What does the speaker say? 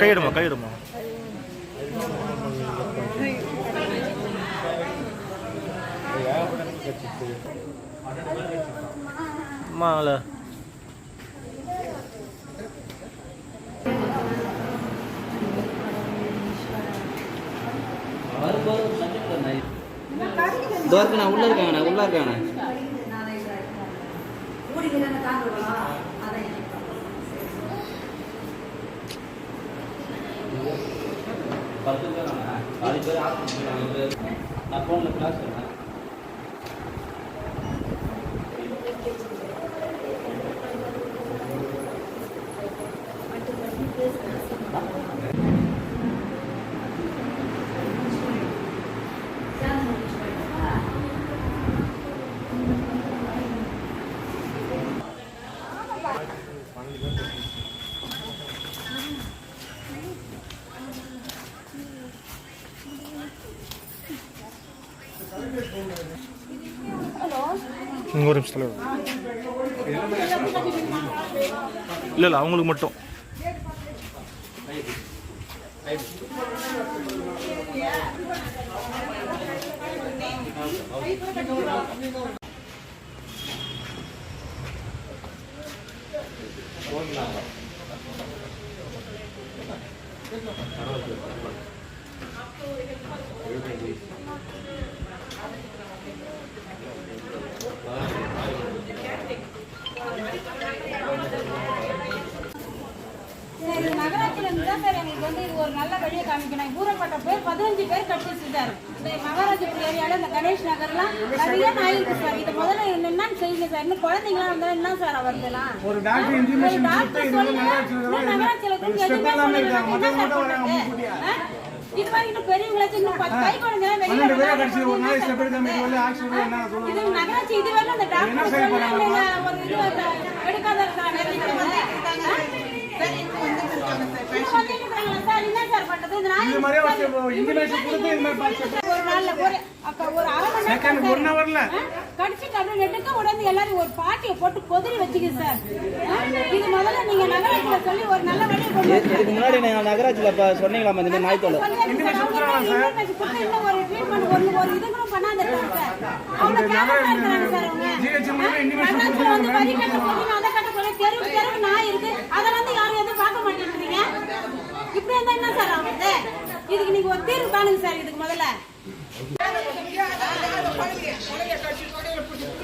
கையிடுமா கையிடுமா மாலை இதோ இருக்குண்ணா உள்ள இருக்காங்கண்ணா உள்ள இருக்காங்கண்ணா பத்து பேர் பாதி பேர் ஹாஸ்பிட்டல் நான் ஃபோனில் கிளாஸ் சொன்னேன் ஒரு நிமிஷத்தில் இல்லை இல்லை அவங்களுக்கு மட்டும் சரி, நகராட்சியில இருந்து தான் சார் எங்களுக்கு வந்து இது ஒரு நல்ல வழியை காமிக்கணும். ஊரப்பட்ட பேர் பதினஞ்சு பேர் கட்டி சார் இந்த மகாராஜபுரம் ஏரியால இந்த கணேஷ் நகர்லாம் நிறைய நாய் இருக்கு சார் இது முதல்ல சார் இன்னும் இருந்தா என்ன சார் அவர்களாம் ஒரு டாக்டர் இன்டிமேஷன் கொடுத்து நகராட்சியில்? இது மாதிரி இன்னும் பெரியவங்களாச்சும் இன்னும் பத்து கை குழந்தைங்க வெளியில கடிச்சு ஒரு நாளைக்கு ஸ்டெப் இருக்கிறது. எடுக்காம சொல்லி ஆக்சிடென்ட் என்ன இது சொல்லுவாங்க நகராட்சி இது வரைக்கும் அந்த என்ன டாக்டர் செய்ய சொல்லல, போறாங்க? இல்ல, ஒரு இது எடுக்காத இருக்காங்க. இந்த ஒரு கொடுத்து மாதிரி ஒரு நாள்ல ஒரு ஒரு அரை மணி நேரம் ஒன் ஹவர்ல? கடிச்சிட்டு அப்படியே நெட்டுக்க உடனே எல்லாரும் ஒரு பாட்டியை போட்டு கொதிரி வச்சுக்குது சார்? இது முதல்ல நீங்க நகராட்சியில சொல்லி ஒரு நல்ல வழியை கொண்டு இது- இதுக்கு முன்னாடி நான் நகராட்சியில் இப்போ சொன்னீங்களாமா இந்த மாதிரி நாய் தொல்லை இதுக்கு நீங்க ஒரு தீர்வு காணுங்க சார் இதுக்கு முதல்ல. உலக கட்சி தொடையில் பிடிச்சி